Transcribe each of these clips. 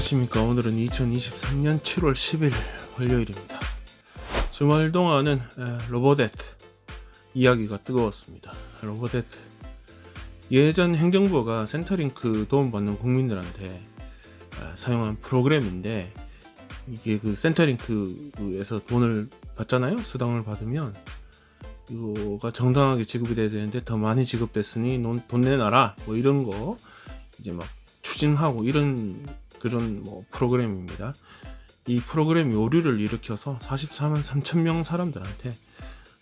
안녕하십니까. 오늘은 2023년 7월 10일 월요일입니다. 주말 동안은 에, 로보데트 이야기가 뜨거웠습니다. 로보데트 예전 행정부가 센터링크 도움받는 국민들한테 에, 사용한 프로그램인데 이게 그 센터링크에서 돈을 받잖아요. 수당을 받으면 이거가 정당하게 지급이 돼야 되는데 더 많이 지급됐으니 논- 돈 내놔라 뭐 이런 거 이제 막 추진하고 이런 그런 뭐 프로그램입니다. 이 프로그램이 오류를 일으켜서 44만 3천 명 사람들한테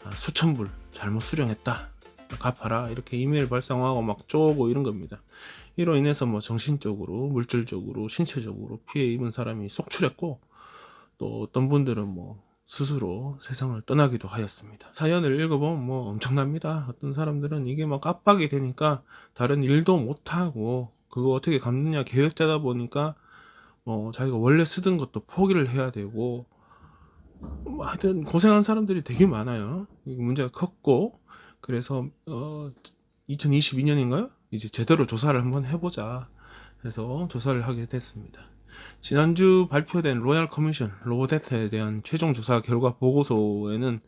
아, 수천 불 잘못 수령했다 갚아라 이렇게 이메일 발송하고 막 쪼고 이런 겁니다. 이로 인해서 뭐 정신적으로 물질적으로 신체적으로 피해 입은 사람이 속출했고 또 어떤 분들은 뭐 스스로 세상을 떠나기도 하였습니다. 사연을 읽어보면 뭐 엄청납니다. 어떤 사람들은 이게 막 압박이 되니까 다른 일도 못하고 그거 어떻게 갚느냐 계획 짜다 보니까 뭐 자기가 원래 쓰던 것도 포기를 해야 되고 뭐 하여튼 고생한 사람들이 되게 많아요. 이 문제가 컸고 그래서 어 2022년인가요? 이제 제대로 조사를 한번 해보자 해서 조사를 하게 됐습니다. 지난주 발표된 로얄 커미션 로보데트에 대한 최종 조사 결과 보고서에는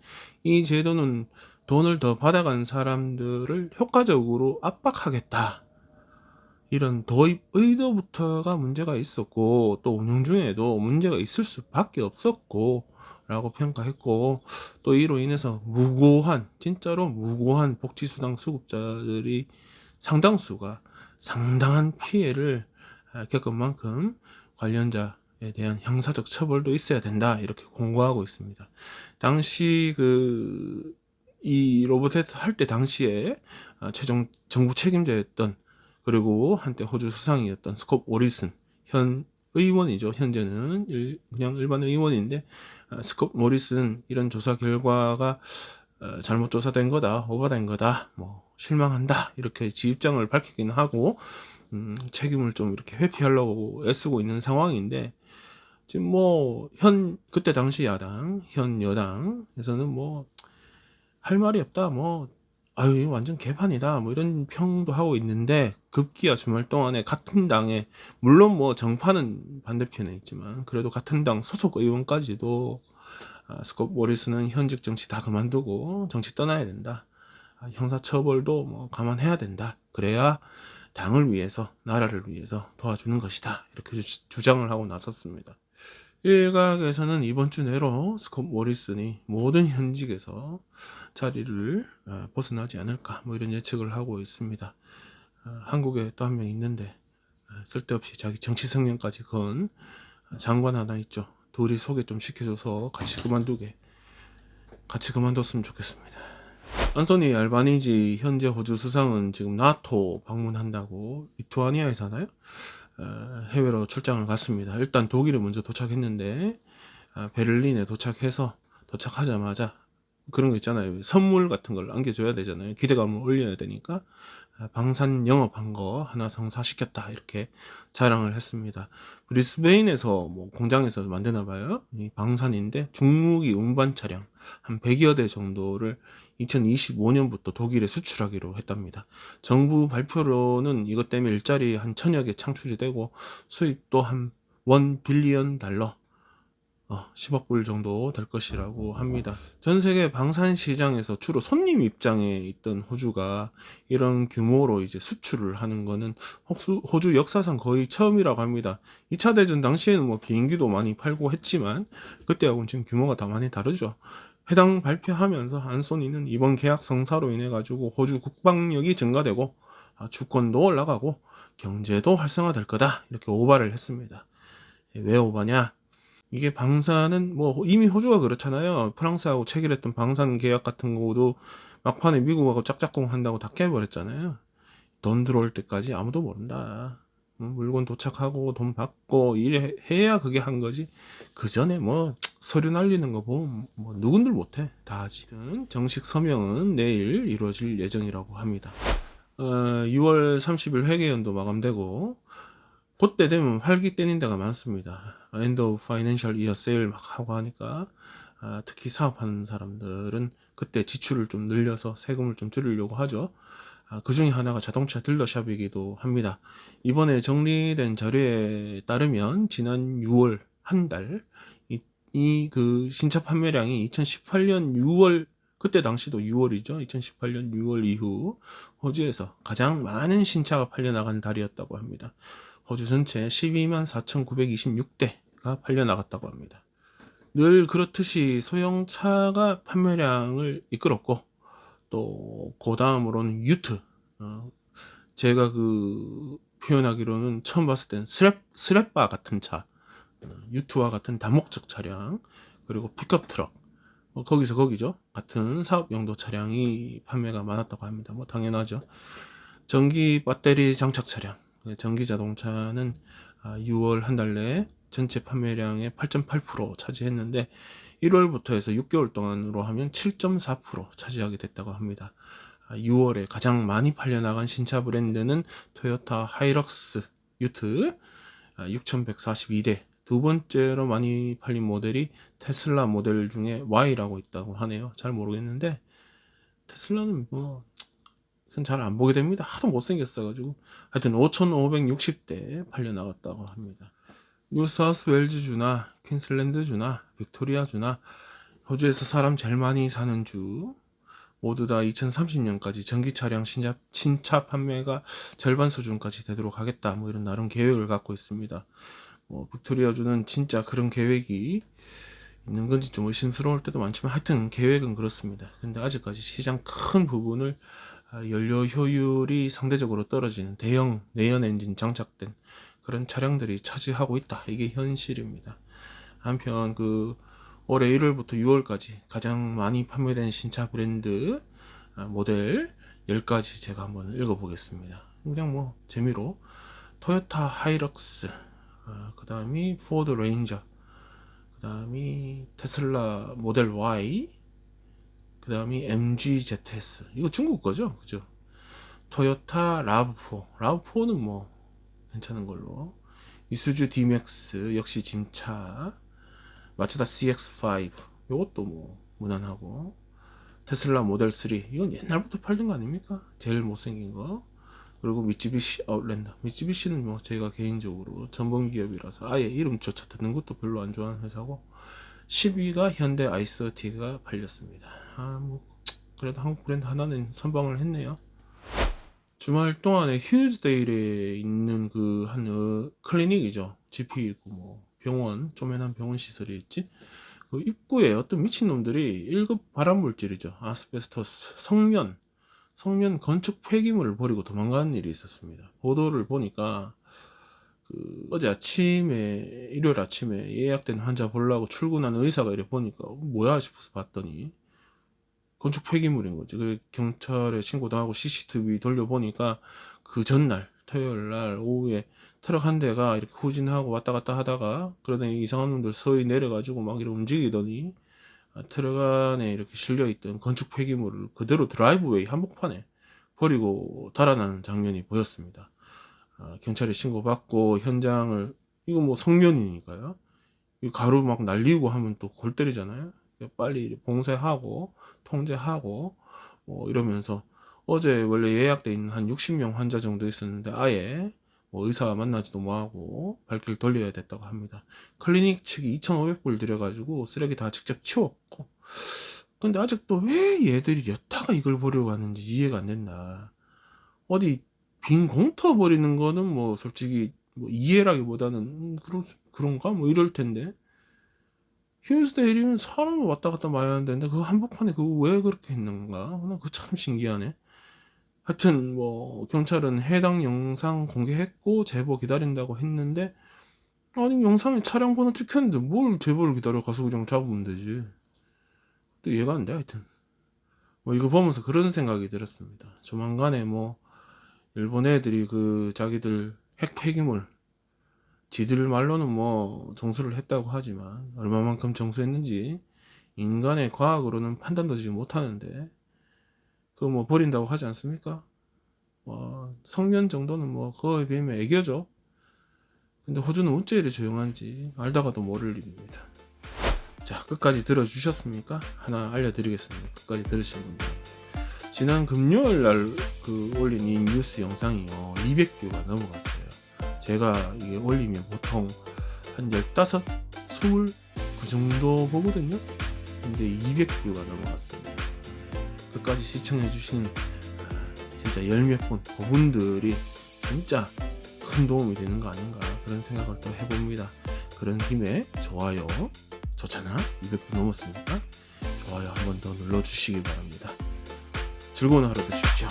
이 제도는 돈을 더 받아간 사람들을 효과적으로 압박하겠다. 이런 도입 의도부터가 문제가 있었고 또 운영 중에도 문제가 있을 수밖에 없었고 라고 평가했고 또 이로 인해서 무고한 진짜로 무고한 복지수당 수급자들이 상당수가 상당한 피해를 아, 겪은 만큼 관련자에 대한 형사적 처벌도 있어야 된다 이렇게 공고하고 있습니다. 당시 그 이 로보테트 할 때 당시에 아, 최종 정부 책임자였던 그리고 한때 호주 수상이었던 스콥 오리슨 현 의원이죠. 현재는 일- 그냥 일반 의원인데 아, 스콥 모리슨 이런 조사 결과가 어, 잘못 조사된 거다, 오버된 거다, 뭐 실망한다 이렇게 지 입장을 밝히기는 하고 음, 책임을 좀 이렇게 회피하려고 애쓰고 있는 상황인데 지금 뭐 현 그때 당시 야당, 현 여당에서는 뭐 할 말이 없다, 뭐 아유 이거 완전 개판이다, 뭐 이런 평도 하고 있는데 급기야 주말 동안에 같은 당에 물론 뭐 정파는 반대편에 있지만 그래도 같은 당 소속 의원까지도 아, 스콧 모리스는 현직 정치 다 그만두고 정치 떠나야 된다. 아, 형사처벌도 뭐 감안해야 된다. 그래야 당을 위해서 나라를 위해서 도와주는 것이다. 이렇게 주, 주장을 하고 나섰습니다. 일각에서는 이번 주 내로 스콧 모리슨이 모든 현직에서 자리를 아, 벗어나지 않을까 뭐 이런 예측을 하고 있습니다. 아, 한국에 또 한 명 있는데 아, 쓸데없이 자기 정치 성명까지 건 장관 하나 있죠. 둘이 소개 좀 시켜줘서 같이 그만두게 같이 그만뒀으면 좋겠습니다. 안소니 알바니지 현재 호주 수상은 지금 나토 방문한다고 리투아니아에 사나요? 어, 해외로 출장을 갔습니다. 일단 독일에 먼저 도착했는데 아, 베를린에 도착해서 도착하자마자 그런 거 있잖아요. 선물 같은 걸 안겨줘야 되잖아요. 기대감을 올려야 되니까 아, 방산 영업한 거 하나 성사시켰다 이렇게 자랑을 했습니다. 브리스베인에서 뭐 공장에서 만드나 봐요. 이 방산인데 중무기 운반 차량 한 100여 대 정도를 2025년부터 독일에 수출하기로 했답니다. 정부 발표로는 이것 때문에 일자리 한 천여 개 창출이 되고 수입도 한 원 빌리언 달러 어, 10억 불 정도 될 것이라고 합니다. 전 세계 방산 시장에서 주로 손님 입장에 있던 호주가 이런 규모로 이제 수출을 하는 거는 호주, 호주 역사상 거의 처음이라고 합니다. 2차 대전 당시에는 뭐 비행기도 많이 팔고 했지만 그때하고는 지금 규모가 다 많이 다르죠. 해당 발표하면서 안소니는 이번 계약 성사로 인해 가지고 호주 국방력이 증가되고 아, 주권도 올라가고 경제도 활성화될 거다 이렇게 오바를 했습니다. 예, 왜 오바냐? 이게 방산은 뭐 이미 호주가 그렇잖아요. 프랑스하고 체결했던 방산 계약 같은 거도 막판에 미국하고 짝짝꿍 한다고 다 깨버렸잖아요. 돈 들어올 때까지 아무도 모른다. 음, 물건 도착하고 돈 받고 이래 해야 그게 한 거지. 그 전에 뭐 서류 날리는 거 보면 뭐 누군들 못해 다 하지. 정식 서명은 내일 이루어질 예정이라고 합니다. 어, 6월 30일 회계연도 마감되고 그때 되면 활기 떼는 데가 많습니다. 엔드 오브 파이낸셜 이어 세일 막 하고 하니까 아, 특히 사업하는 사람들은 그때 지출을 좀 늘려서 세금을 좀 줄이려고 하죠. 아, 그 중에 하나가 자동차 딜러샵이기도 합니다. 이번에 정리된 자료에 따르면 지난 6월 한 달 이 그 신차 판매량이 2018년 6월 그때 당시도 6월이죠. 2018년 6월 이후 호주에서 가장 많은 신차가 팔려나간 달이었다고 합니다. 호주 전체 12만 4,926대가 팔려나갔다고 합니다. 늘 그렇듯이 소형차가 판매량을 이끌었고 또 그 다음으로는 유트. 어, 제가 그 표현하기로는 처음 봤을 땐 스랩 스랩바 같은 차 어, 유트와 같은 다목적 차량 그리고 픽업 트럭. 뭐 거기서 거기죠. 같은 사업 용도 차량이 판매가 많았다고 합니다. 뭐 당연하죠. 전기 배터리 장착 차량. 전기 자동차는 6월 한 달 내에 전체 판매량의 8.8% 차지했는데 1월부터 해서 6개월 동안으로 하면 7.4% 차지하게 됐다고 합니다. 6월에 가장 많이 팔려나간 신차 브랜드는 토요타 하이럭스 유트 6142대 두 번째로 많이 팔린 모델이 테슬라 모델 중에 Y라고 있다고 하네요. 잘 모르겠는데 테슬라는 뭐 잘 안 보게 됩니다. 하도 못생겼어가지고 하여튼 5560대 팔려나갔다고 합니다. 뉴사우스 웰즈주나 퀸슬랜드주나 빅토리아주나 호주에서 사람 제일 많이 사는 주 모두 다 2030년까지 전기 차량 신차, 신차 판매가 절반 수준까지 되도록 하겠다 뭐 이런 나름 계획을 갖고 있습니다. 뭐 빅토리아주는 진짜 그런 계획이 있는 건지 좀 의심스러울 때도 많지만 하여튼 계획은 그렇습니다. 근데 아직까지 시장 큰 부분을 아, 연료 효율이 상대적으로 떨어지는 대형 내연 엔진 장착된 그런 차량들이 차지하고 있다. 이게 현실입니다. 한편 그 올해 1월부터 6월까지 가장 많이 판매된 신차 브랜드 아, 모델 10가지 제가 한번 읽어보겠습니다. 그냥 뭐 재미로 토요타 하이럭스, 아, 그 다음이 포드 레인저, 그 다음이 테슬라 모델 Y, 그 다음이 MG ZS. 이거 중국 거죠? 그죠? 토요타 라브4. 라브4는 뭐 괜찮은 걸로. 이수주 디맥스 역시 짐차. 마츠다 CX5. 이것도 뭐 무난하고. 테슬라 모델 3. 이건 옛날부터 팔던 거 아닙니까? 제일 못생긴 거. 그리고 미쯔비시 아웃랜더. 미쯔비시는 뭐 제가 개인적으로 전범 기업이라서 아예 이름조차 듣는 것도 별로 안 좋아하는 회사고 10위가 현대 아이스티가 팔렸습니다. 아, 뭐 그래도 한국 브랜드 하나는 선방을 했네요. 주말 동안에 휴즈데일에 있는 그 한 어, 클리닉이죠. GP 있고 뭐 병원 쪼매난 병원 시설이 있지. 그 입구에 어떤 미친 놈들이 1급 발암물질이죠. 아스베스토스 성면 성면 건축 폐기물을 버리고 도망가는 일이 있었습니다. 보도를 보니까 그 어제 아침에 일요일 아침에 예약된 환자 보려고 출근하는 의사가 이래 보니까 뭐야 싶어서 봤더니 건축 폐기물인 거지. 그래 경찰에 신고도 하고 CCTV 돌려보니까 그 전날 토요일 날 오후에 트럭 한 대가 이렇게 후진하고 왔다 갔다 하다가 그러더니 이상한 놈들 서히 내려가지고 막 이렇게 움직이더니 트럭 안에 이렇게 실려있던 건축 폐기물을 그대로 드라이브웨이 한복판에 버리고 달아나는 장면이 보였습니다. 아, 경찰에 신고받고 현장을 이거 뭐 성면이니까요. 이 가루 막 날리고 하면 또 골 때리잖아요. 빨리 봉쇄하고 통제하고 뭐 이러면서 어제 원래 예약돼 있는 한 60명 환자 정도 있었는데 아예 뭐 의사 만나지도 뭐하고 발길 돌려야 됐다고 합니다. 클리닉 측이 2,500불 들여가지고 쓰레기 다 직접 치웠고 근데 아직도 왜 얘들이 여타가 이걸 보려고 하는지 이해가 안 된다. 어디 빈 공터 버리는 거는 뭐 솔직히 뭐 이해라기보다는 음, 그런 그런가 뭐 이럴 텐데 휴스데일이면 사람을 왔다 갔다 많이 하는데 그 한복판에 그거 왜 그렇게 했는가? 난그참 신기하네. 하여튼 뭐 경찰은 해당 영상 공개했고 제보 기다린다고 했는데 아니 영상에 차량 번호 찍혔는데 뭘 제보를 기다려 가서 그냥 잡으면 되지. 또 이해가 안 돼 하여튼. 뭐 이거 보면서 그런 생각이 들었습니다. 조만간에 뭐 일본 애들이 그 자기들 핵 폐기물 지들 말로는 뭐 정수를 했다고 하지만 얼마만큼 정수했는지 인간의 과학으로는 판단도 지금 못하는데 그거 뭐 버린다고 하지 않습니까? 뭐 성면 정도는 뭐 그거에 비하면 애교죠. 근데 호주는 어째 이리 조용한지 알다가도 모를 일입니다. 자 끝까지 들어주셨습니까? 하나 알려드리겠습니다. 끝까지 들으신 분들 지난 금요일 날 그 올린 이 뉴스 영상이요 200뷰가 넘어갔어요. 제가 이게 올리면 보통 한 15, 20, 그 정도 보거든요. 근데 200뷰가 넘어갔습니다. 끝까지 시청해주신 진짜 열몇 분, 그분들이 진짜 큰 도움이 되는 거 아닌가 그런 생각을 또 해봅니다. 그런 김에 좋아요 좋잖아 200분 넘었으니까 좋아요 한 번 더 눌러주시기 바랍니다. 즐거운 하루 되십시오.